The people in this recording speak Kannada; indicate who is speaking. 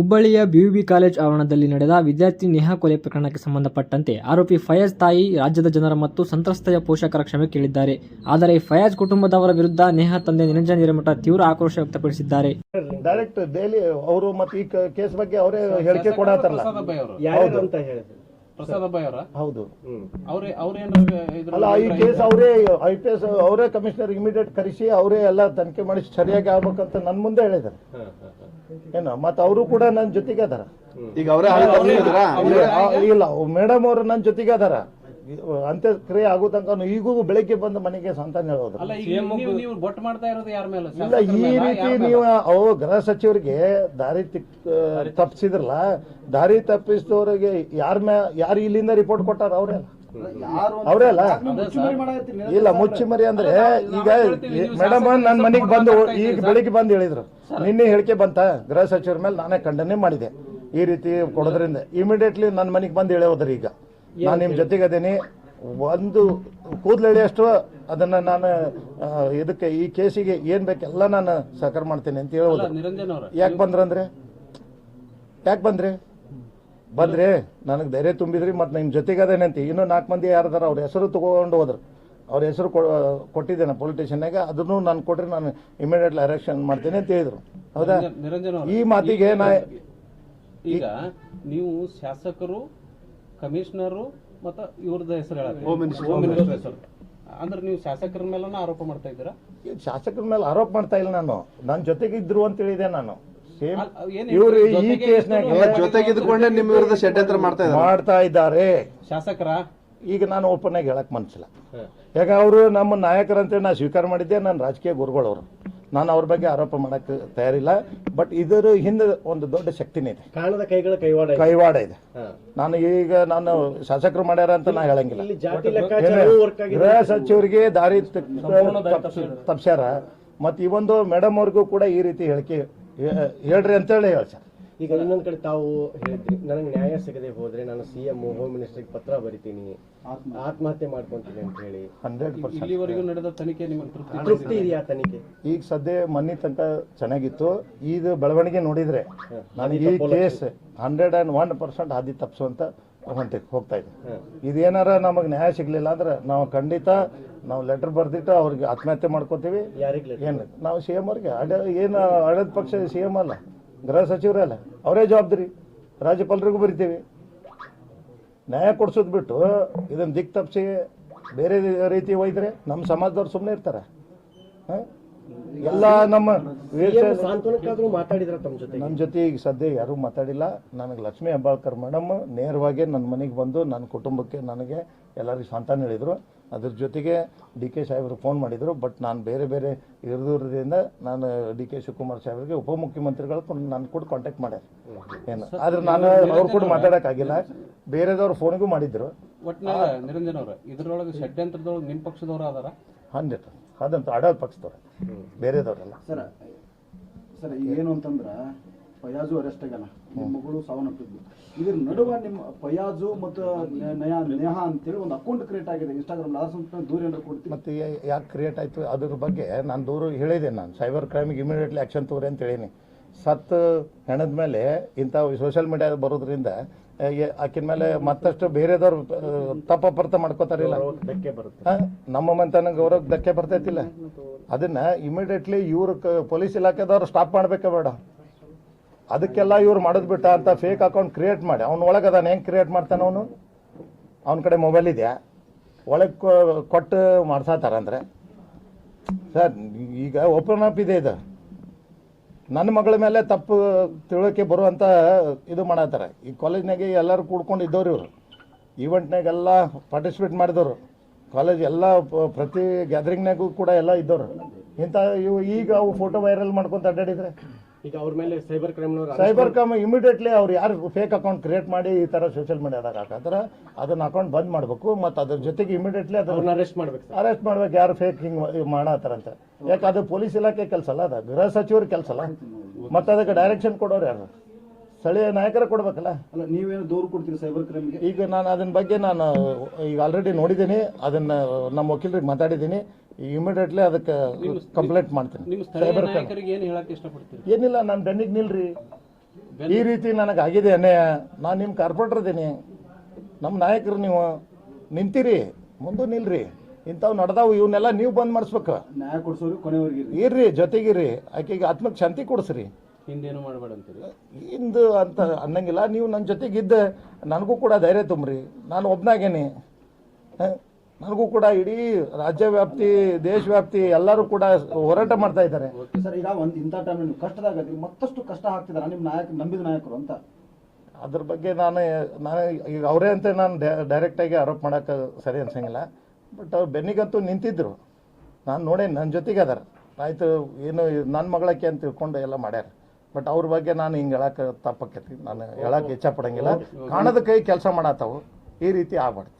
Speaker 1: ಹುಬ್ಬಳ್ಳಿಯ ಬಿಯುಬಿ ಕಾಲೇಜ್ ಆವರಣದಲ್ಲಿ ನಡೆದ ವಿದ್ಯಾರ್ಥಿ ನೇಹಾ ಕೊಲೆ ಪ್ರಕರಣಕ್ಕೆ ಸಂಬಂಧಪಟ್ಟಂತೆ ಆರೋಪಿ ಫಯಾಜ್ ತಾಯಿ ರಾಜ್ಯದ ಜನರ ಮತ್ತು ಸಂತ್ರಸ್ತೆಯ ಪೋಷಕರ ಕ್ಷಮೆ ಕೇಳಿದ್ದಾರೆ. ಆದರೆ ಫಯಾಜ್ ಕುಟುಂಬದವರ ವಿರುದ್ಧ ನೇಹಾ ತಂದೆ ನಿರಂಜನ್ ಹಿರೇಮಠ ತೀವ್ರ ಆಕ್ರೋಶ ವ್ಯಕ್ತಪಡಿಸಿದ್ದಾರೆ.
Speaker 2: ಡೈರೆಕ್ಟ್ ಡೈಲಿ ಅವರು ಮತ್ತೆ ಈ ಕೇಸ್ ಬಗ್ಗೆ ಅವರೇ ಹೇಳಿಕೆ ಕೊಡತ್ತಾರಲ್ಲ.
Speaker 3: ಪ್ರಸಾದ್ ಅಬ್ಬಾಯಿ ಅವರು.
Speaker 4: ಯಾರ್ಯಾರು ಅಂತ ಹೇಳಿದ್ರು?
Speaker 3: ಪ್ರಸಾದ್ ಅಬ್ಬಾಯಿ ಅವರ?
Speaker 2: ಹೌದು.
Speaker 3: ಅವ್ರೇ ಅವ್ರೇನ್ ಇದ್ರ
Speaker 2: ಅಲ್ಲ ಈ ಕೇಸ್ ಅವರೇ ಐ ಪಿ ಎಸ್ ಅವರೇ ಕಮಿಷನರ್ ಇಮಿಡಿಯೇಟ್ ಕರೆಸಿ ಅವರೇ ಎಲ್ಲ ತನಿಖೆ ಮಾಡಿ ಸರಿಯಾಗಿ ಆಗ್ಬೇಕಂತ ನನ್ನ ಮುಂದೆ ಹೇಳಿದ್ದಾರೆ. ಏನು ಮತ್ತೆ ಅವರು ಕೂಡ ನನ್ನ ಜೊತೆಗೆ ಅದಾರ.
Speaker 5: ಈಗ ಅವರೇ
Speaker 2: ಇಲ್ಲ ಮೇಡಮ್ ಅವರು ನನ್ನ ಜೊತೆಗೆ ಅದಾರ. ಅಂತ್ಯಕ್ರಿಯೆ ಆಗೋ ತನಕ ಈಗೂ ಬೆಳಿಗ್ಗೆ ಬಂದು ಮನೆಗೆ ಸಂತಾನ ಹೇಳೋದು.
Speaker 3: ನೀವು ನೀವು ಬೊಟ್ ಯಾರ ಮೇಲೆ?
Speaker 2: ಇಲ್ಲ ಈ ರೀತಿ ನೀವು ಅವು ಗೃಹ ಸಚಿವರಿಗೆ ದಾರಿ ತಪ್ಪಿಸಿದ್ರಲ್ಲ ದಾರಿ ತಪ್ಪಿಸಿದವರಿಗೆ ಯಾರ ಮ್ಯಾ ಯಾರು ಇಲ್ಲಿಂದ ರಿಪೋರ್ಟ್ ಕೊಟ್ಟಾರ ಅವರೇ ಅವರೇ ಅಲ್ಲ? ಇಲ್ಲ ಮುಚ್ಚಿಮರಿ ಅಂದ್ರೆ ಈಗ ಮೇಡಮ್ ನನ್ನ ಮನೆಗೆ ಬಂದು ಈಗ ಬೆಳಿಗ್ಗೆ ಬಂದು ಹೇಳಿದ್ರು. ನಿನ್ನೆ ಹೇಳಿಕೆ ಬಂತ ಗೃಹ ಸಚಿವರ ಮೇಲೆ ನಾನೇ ಖಂಡನೆ ಮಾಡಿದೆ. ಈ ರೀತಿ ಕೊಡೋದ್ರಿಂದ ಇಮಿಡಿಯೇಟ್ಲಿ ನನ್ನ ಮನೆಗೆ ಬಂದು ಹೇಳೋದ್ರಿ ಈಗ. ನಾನು ನಿಮ್ಮ ಜೊತೆಗೆ ಅದೇನಿ ಒಂದು ಕೂದಲೆಳೆಯಷ್ಟು ಅದನ್ನ ನಾನು ಇದಕ್ಕೆ ಈ ಕೇಸಿಗೆ ಏನ್ ಬೇಕೆಲ್ಲ ನಾನು ಸಹಕಾರ ಮಾಡ್ತೇನೆ ಅಂತ ಹೇಳೋದು. ಯಾಕೆ ಬಂದ್ರಂದ್ರೆ? ಯಾಕೆ ಬಂದ್ರಿ? ಬಂದ್ರಿ ನನಗೆ ಧೈರ್ಯ ತುಂಬಿದ್ರಿ ಮತ್ತು ನಿಮ್ಮ ಜೊತೆಗೆ ಅದೇನಂತಿ ಇನ್ನೂ ನಾಲ್ಕು ಮಂದಿ ಯಾರದಾರ ಅವ್ರ ಹೆಸರು ತಗೊಂಡು ಹೋದ್ರು. ಅವ್ರ ಹೆಸರು ಕೊಟ್ಟಿದ್ದೇನೆ ಆಗ ಅದನ್ನು ನಾನು ಕೊಟ್ರೆ ನಾನು ಇಮಿಡಿಯೇಟ್ಲಿ ಅರೆಕ್ಷನ್ ಮಾಡ್ತೇನೆ ಅಂತ ಹೇಳಿದ್ರು. ಹೌದಾ?
Speaker 3: ನಿರಂಜನ್
Speaker 2: ಈ ಮಾತಿಗೆ ನಾ
Speaker 3: ಈಗ ನೀವು ಶಾಸಕರು ಕಮಿಷನರು ಮತ್ತು ಇವ್ರದ್ದು ಹೆಸರು ಹೇಳಿಸ್ಟರ್. ಹೆಸರು. ಅಂದ್ರೆ ನೀವು ಶಾಸಕರ ಮೇಲೆ ಆರೋಪ ಮಾಡ್ತಾ ಇದ್ದೀರಾ?
Speaker 2: ಶಾಸಕರ ಮೇಲೆ ಆರೋಪ ಮಾಡ್ತಾ ಇಲ್ಲ ನಾನು. ನನ್ನ ಜೊತೆಗೆ ಇದ್ರು ಅಂತ ಹೇಳಿದೆ ನಾನು. ಸೇಮ್
Speaker 3: ಅಲ್ಲ, ಏನ್
Speaker 2: ಇವರು ಈ
Speaker 3: ಜೊತೆಗೆ
Speaker 2: ಕೇಸ್ನಾಗ
Speaker 5: ಎಲ್ಲ ಜೊತೆಗಿದ್ಕೊಂಡೆ ನಿಮ್ಮ ವಿರುದ್ಧ ಷಡ್ಯಂತ್ರ ಮಾಡ್ತಾ ಇದ್ದಾರೆ.
Speaker 2: ಮಾಡ್ತಾ ಇದ್ದಾರೆ.
Speaker 3: ಶಾಸಕರ?
Speaker 2: ಈಗ ನಾನು ಓಪನ್ ಆಗಿ ಹೇಳಕ್ ಮನ್ಸಿಲ್ಲ. ಯಾಕೆ ಅವರು ನಮ್ಮ ನಾಯಕರಂತೇಳಿ ನಾ ಸ್ವೀಕಾರ ಮಾಡಿದ್ದೆ ನನ್ನ ರಾಜಕೀಯ ಗುರುಗಳವರು. ನಾನು ಅವ್ರ ಬಗ್ಗೆ ಆರೋಪ ಮಾಡಕ್ಕೆ ತಯಾರಿಲ್ಲ ಬಟ್ ಇದರ ಹಿಂದೆ ಒಂದು ದೊಡ್ಡ ಶಕ್ತಿನೇ ಇದೆ.
Speaker 4: ಕಾಣದ ಕೈಗಳ ಕೈವಾಡ ಇದೆ.
Speaker 2: ಕೈವಾಡ ಇದೆ. ನಾನು ಈಗ ನಾನು ಶಾಸಕರು ಮಾಡ್ಯಾರ ಅಂತ ನಾ ಹೇಳಂಗಿಲ್ಲ. ಗೃಹ ಸಚಿವರಿಗೆ ದಾರಿ ತಪ್ಸ್ಯಾರ. ಮತ್ತು ಈ ಒಂದು ಮೇಡಮ್ ಅವ್ರಿಗೂ ಕೂಡ ಈ ರೀತಿ ಹೇಳಿಕೆ ಹೇಳ್ರಿ ಅಂತೇಳಿ ಸರ್
Speaker 4: ಈಗ ಇನ್ನೊಂದ್ ಕಡೆ ತಾವು ಹೇಳಿದ್ರಿ ನನಗೆ ನ್ಯಾಯ ಸಿಗದೆ ಹೋದ್ರೆ ನಾನು ಸಿ ಎಂ ಹೋಮ್ ಮಿನಿಸ್ಟರ್ಗೆ ಪತ್ರ ಬರಿತೀನಿ ಆತ್ಮಹತ್ಯೆ ಮಾಡ್ಕೊಂತೀನಿ ಅಂತ ಹೇಳಿ.
Speaker 2: Hundred percent.
Speaker 3: ಇಲ್ಲಿವರೆಗೂ ನಡೆದ ತನಿಖೆ ನಿಮಗೆ ತೃಪ್ತಿ
Speaker 4: ತೃಪ್ತಿ ಇದೆಯಾ ತನಿಖೆ?
Speaker 2: ಈಗ ಸದ್ಯ ಮನಿ ತನಕ ಚೆನ್ನಾಗಿತ್ತು. ಇದು ಬೆಳವಣಿಗೆ ನೋಡಿದ್ರೆ ನನಗೆ ಈ case hundred and one percent ಹಾದಿ ತಪ್ಪಿಸುವಂತ ಹೊಂಟಿ ಹೋಗ್ತಾ ಇದೆ. ಇದೇನಾರ ನಮಗೆ ನ್ಯಾಯ ಸಿಗ್ಲಿಲ್ಲ ಅಂದ್ರೆ ನಾವು ಖಂಡಿತ ನಾವು ಲೆಟರ್ ಬರ್ದಿಟ್ಟು ಅವ್ರಿಗೆ ಆತ್ಮಹತ್ಯೆ ಮಾಡ್ಕೋತೀವಿ. ಏನು ನಾವು ಸಿ ಎಂ ಅವ್ರಿಗೆ. ಅಡ ಏನು ಆಡಳಿತ ಪಕ್ಷ ಸಿ ಎಂ ಅಲ್ಲ ಗೃಹ ಸಚಿವರೇ ಅಲ್ಲ ಅವರೇ ಜವಾಬ್ದಾರಿ. ರಾಜ್ಯಪಾಲರಿಗೂ ಬರಿತೀವಿ. ನ್ಯಾಯ ಕೊಡ್ಸೋದು ಬಿಟ್ಟು ಇದನ್ನು ದಿಕ್ ತಪ್ಪಿಸಿ ಬೇರೆ ರೀತಿ ಒಯ್ದ್ರೆ ನಮ್ಮ ಸಮಾಜದವ್ರು ಸುಮ್ಮನೆ ಇರ್ತಾರೆ. ಹ? ಎಲ್ಲ ನಮ್ಮ ನನ್ನ ಜೊತೆ ಈಗ ಸದ್ಯ ಯಾರೂ ಮಾತಾಡಿಲ್ಲ. ನನಗೆ ಲಕ್ಷ್ಮೀ ಹೆಬ್ಬಾಳ್ಕರ್ ಮೇಡಮ್ ನೇರವಾಗಿ ನನ್ನ ಮನೆಗೆ ಬಂದು ನನ್ನ ಕುಟುಂಬಕ್ಕೆ ನನಗೆ ಎಲ್ಲರಿಗೂ ಸಾಂತ್ವನ ಹೇಳಿದರು. ಅದ್ರ ಜೊತೆಗೆ ಡಿ ಕೆ ಸಾಹೇಬರು ಫೋನ್ ಮಾಡಿದರು. ಬಟ್ ನಾನು ಬೇರೆ ಬೇರೆ ಇರೋದ್ರಿಂದ ನಾನು ಡಿ ಕೆ ಶಿವಕುಮಾರ್ ಸಾಹೇಬರಿಗೆ ಉಪಮುಖ್ಯಮಂತ್ರಿಗಳು ನಾನು ಕೂಡ ಕಾಂಟ್ಯಾಕ್ಟ್ ಮಾಡ್ಯಾರ. ಏನು? ಆದ್ರೆ ನಾನು ಅವ್ರು ಕೂಡ ಮಾತಾಡೋಕ್ಕಾಗಿಲ್ಲ. ಬೇರೆದವ್ರು ಫೋನಿಗೂ ಮಾಡಿದ್ರು.
Speaker 3: ಒಟ್ಟಿನಾಗ ನಿರಂಜನ್ ಅವರ ಇದರೊಳಗೆ ಷಡ್ಯಂತ್ರದೊಳಗೆ ನಿಮ್ಮ ಪಕ್ಷದವರು ಅದಾರ
Speaker 2: ಹಂಡ್ರೆಡ್. ಅದಂತ ಅಡಲ್ ಪಕ್ಷದವ್ರೆ. ಬೇರೆದವ್ರಲ್ಲ.
Speaker 6: ಸರ್ ಏನು ಅಂತಂದ್ರೆ ಫಯಾಜು ಅರೆಸ್ಟ್ ಆಗ್ಯಾನ ನಿಮ್ಮ ಮಗಳು ಸಾವನ್ನಪ್ಪಿದ್ಲು. ಇದ್ರ ನಡುವೆ ನಿಮ್ಮ ಫಯಾಜು ಮತ್ತು ನಯಾ ನೇಹ ಅಂತೇಳಿ ಒಂದು ಅಕೌಂಟ್ ಕ್ರಿಯೇಟ್ ಆಗಿದೆ. ಇನ್ಸ್ಟಾಗ್ರಾಮ್ ಅದ್ರ ಅಂತ ದೂರ ಏನಾರು ಕೊಡ್ತೀವಿ
Speaker 2: ಮತ್ತು ಯಾಕೆ ಕ್ರಿಯೇಟ್ ಆಯಿತು? ಅದ್ರ ಬಗ್ಗೆ ನಾನು ದೂರ ಹೇಳಿದೆ ನಾನು. ಸೈಬರ್ ಕ್ರೈಮಿಗೆ ಇಮಿಡಿಯೇಟ್ಲಿ ಆ್ಯಕ್ಷನ್ ತೋರಿ ಅಂತ ಹೇಳೀನಿ. ಸತ್ತು ಹೆಣದ ಮೇಲೆ ಇಂಥ ಸೋಷಿಯಲ್ ಮೀಡಿಯಾದ ಬರೋದ್ರಿಂದ ಆಕಿನ ಮೇಲೆ ಮತ್ತಷ್ಟು ಬೇರೆದವ್ರು ಆ, ತಪ್ಪ ಪರ್ತ ಮಾಡ್ಕೋತಾರಿಲ್ಲ ನಮ್ಮ ಮಂತನ ಗೌರವಕ್ಕೆ ಧಕ್ಕೆ ಬರ್ತೈತಿಲ್ಲ ಅದನ್ನ ಇಮಿಡಿಯೇಟ್ಲಿ ಇವ್ರು ಪೊಲೀಸ್ ಇಲಾಖೆದವ್ರು ಸ್ಟಾಪ್ ಮಾಡ್ಬೇಕ ಬೇಡ. ಅದಕ್ಕೆಲ್ಲ ಇವ್ರು ಮಾಡೋದು ಬಿಟ್ಟ ಅಂತ ಫೇಕ್ ಅಕೌಂಟ್ ಕ್ರಿಯೇಟ್ ಮಾಡಿ. ಅವ್ನ ಒಳಗೆ ಅದಾನ ಹೆಂಗೆ ಕ್ರಿಯೇಟ್ ಮಾಡ್ತಾನೆ ಅವನು? ಅವನ ಕಡೆ ಮೊಬೈಲ್ ಇದೆಯಾ? ಒಳಗೆ ಕೊಟ್ಟು ಮಾಡ್ಸಾತಾರ ಅಂದ್ರೆ? ಸರ್ ಈಗ ಓಪನ್ ಅಪ್ ಇದೆ ಇದು. ನನ್ನ ಮಗಳ ಮೇಲೆ ತಪ್ಪು ತಿಳುವಳಿಕೆ ಬರುವಂಥ ಇದು ಮಾಡತ್ತಾರೆ. ಈ ಕಾಲೇಜ್ನಾಗೆ ಎಲ್ಲರೂ ಕೂಡ್ಕೊಂಡು ಇದ್ದವ್ರು ಇವರು. ಈವೆಂಟ್ನಾಗೆಲ್ಲ ಪಾರ್ಟಿಸಿಪೇಟ್ ಮಾಡಿದವರು. ಕಾಲೇಜ್ ಎಲ್ಲ ಪ್ರತಿ ಗ್ಯಾದರಿಂಗ್ನಾಗೂ ಕೂಡ ಎಲ್ಲ ಇದ್ದವರು. ಇಂಥ ಇವು ಈಗ ಅವು ಫೋಟೋ ವೈರಲ್ ಮಾಡ್ಕೊಂತ ಅಡ್ಡಾಡಿದ್ರೆ
Speaker 4: ಈಗ ಅವ್ರ ಮೇಲೆ cyber crime
Speaker 2: cyber crime immediately ಅವ್ರು ಯಾರು ಫೇಕ್ ಅಕೌಂಟ್ ಕ್ರಿಯೇಟ್ ಮಾಡಿ ಈ ಥರ ಸೋಷಿಯಲ್ ಮೀಡಿಯಾದಾಗ ಹಾಕಿದ್ರೆ ಅದನ್ನ ಅಕೌಂಟ್ ಬಂದ್ ಮಾಡಬೇಕು ಮತ್ತು ಅದ್ರ ಜೊತೆಗೆ ಇಮಿಡಿಯೇಟ್ಲಿ ಅದನ್ನ
Speaker 4: ಅರೆಸ್ಟ್ ಮಾಡ್ಬೇಕು ಸರ್.
Speaker 2: ಅರೆಸ್ಟ್ ಮಾಡ್ಬೇಕು ಯಾರು ಫೇಕ್ ಹಿಂಗೆ ಮಾಡತ್ತಾರಂತ ಯಾಕೆ ಅದು ಪೊಲೀಸ್ ಇಲಾಖೆ ಕೆಲಸ ಅಲ್ಲ ಅದು? ಗೃಹ ಸಚಿವರ ಕೆಲಸ ಅಲ್ಲ. ಮತ್ತು ಅದಕ್ಕೆ ಡೈರೆಕ್ಷನ್ ಕೊಡೋರು ಯಾರು? ಸ್ಥಳೀಯ ನಾಯಕರ ಕೊಡ್ಬೇಕಲ್ಲ?
Speaker 6: ಅಲ್ಲ ನೀವೇನು ದೂರು ಕೊಡ್ತೀರಿ ಸೈಬರ್ ಕ್ರೈಮ್ಗೆ
Speaker 2: ಈಗ ನಾನು ಅದನ್ನ ಬಗ್ಗೆ ನಾನು ಈಗ ಆಲ್ರೆಡಿ ನೋಡಿದ್ದೀನಿ. ಅದನ್ನ ನಮ್ಮ ವಕೀಲರಿಗೆ ಮಾತಾಡಿದ್ದೀನಿ. ಇಮಿಡಿಯೇಟ್ಲಿ ಅದಕ್ಕೆ ಕಂಪ್ಲೇಂಟ್ ಮಾಡ್ತೀನಿ. ಸೈಬರ್ ಏನಿಲ್ಲ ನಾನು ಬೆನ್ನಿಗೆ ನಿಲ್ರಿ. ಈ ರೀತಿ ನನಗೆ ಆಗಿದೆ ಅನ್ಯಾಯ. ನಾನು ನಿಮ್ಮ ಕಾರ್ಪೊರೇಟರ್ ಇದ್ದೀನಿ ನಮ್ಮ ನಾಯಕರು ನೀವು ನಿಂತಿರಿ ಮುಂದೆ ನಿಲ್ರಿ. ಇಂಥವು ನಡೆದಾವು ಇವನ್ನೆಲ್ಲ ನೀವು ಬಂದ್ ಮಾಡಿಸ್ಬೇಕು.
Speaker 6: ನ್ಯಾಯ ಕೊಡಿಸೋರು ಕೊನೆವರೆಗೆ ಇರ್ರಿ.
Speaker 2: ಜೊತೆಗಿರಿ ಆಕೆಗೆ ಆತ್ಮಕ್ಕೆ ಶಾಂತಿ ಕೊಡಿಸ್ರಿ.
Speaker 3: ಹಿಂದೇನು ಮಾಡಬೇಡ ಅಂತೀರಿ
Speaker 2: ಇಂದು ಅಂತ ಅನ್ನಂಗಿಲ್ಲ. ನೀವು ನನ್ನ ಜೊತೆಗಿದ್ದ ನನಗೂ ಕೂಡ ಧೈರ್ಯ ತುಂಬ್ರಿ. ನಾನು ಒಬ್ನಾಗೇನಿ. ಹ? ನನಗೂ ಕೂಡ ಇಡೀ ರಾಜ್ಯ ವ್ಯಾಪ್ತಿ ದೇಶ ವ್ಯಾಪ್ತಿ ಎಲ್ಲರೂ ಕೂಡ ಹೋರಾಟ ಮಾಡ್ತಾ ಇದ್ದಾರೆ.
Speaker 6: ಸರ್ ಈಗ ಒಂದು ಇಂಥ ಕಷ್ಟದಾಗ ಮತ್ತಷ್ಟು ಕಷ್ಟ ಆಗ್ತಿದ್ದಾರೆ ನಿಮ್ಮ ನಾಯಕ ನಂಬಿದ ನಾಯಕರು ಅಂತ?
Speaker 2: ಅದ್ರ ಬಗ್ಗೆ ನಾನು ನಾನು ಈಗ ಅವರೇ ಅಂತ ನಾನು ಡೈರೆಕ್ಟಾಗಿ ಆರೋಪ ಮಾಡೋಕೆ ಸರಿ ಅನ್ಸಂಗಿಲ್ಲ. ಬಟ್ ಅವ್ರು ಬೆನ್ನಿಗಂತೂ ನಿಂತಿದ್ರು. ನಾನು ನೋಡಿ ನನ್ನ ಜೊತೆಗೆ ಅದಾರ. ಆಯಿತು ಏನು ನನ್ನ ಮಗಳಕ್ಕೆ ಅಂತ ತಿಳ್ಕೊಂಡು ಎಲ್ಲ ಮಾಡ್ಯಾರ. ಬಟ್ ಅವ್ರ ಬಗ್ಗೆ ನಾನು ಹಿಂಗೆ ಹೇಳಕ್ಕೆ ತಪ್ಪಕ್ಕೈತಿ ನಾನು ಹೇಳಕ್ಕೆ ಇಚ್ಛೆ ಪಡಂಗಿಲ್ಲ. ಕಾಣದ ಕೈ ಕೆಲಸ ಮಾಡತ್ತಾವು ಈ ರೀತಿ ಆಗ್ಬಾರ್ದು.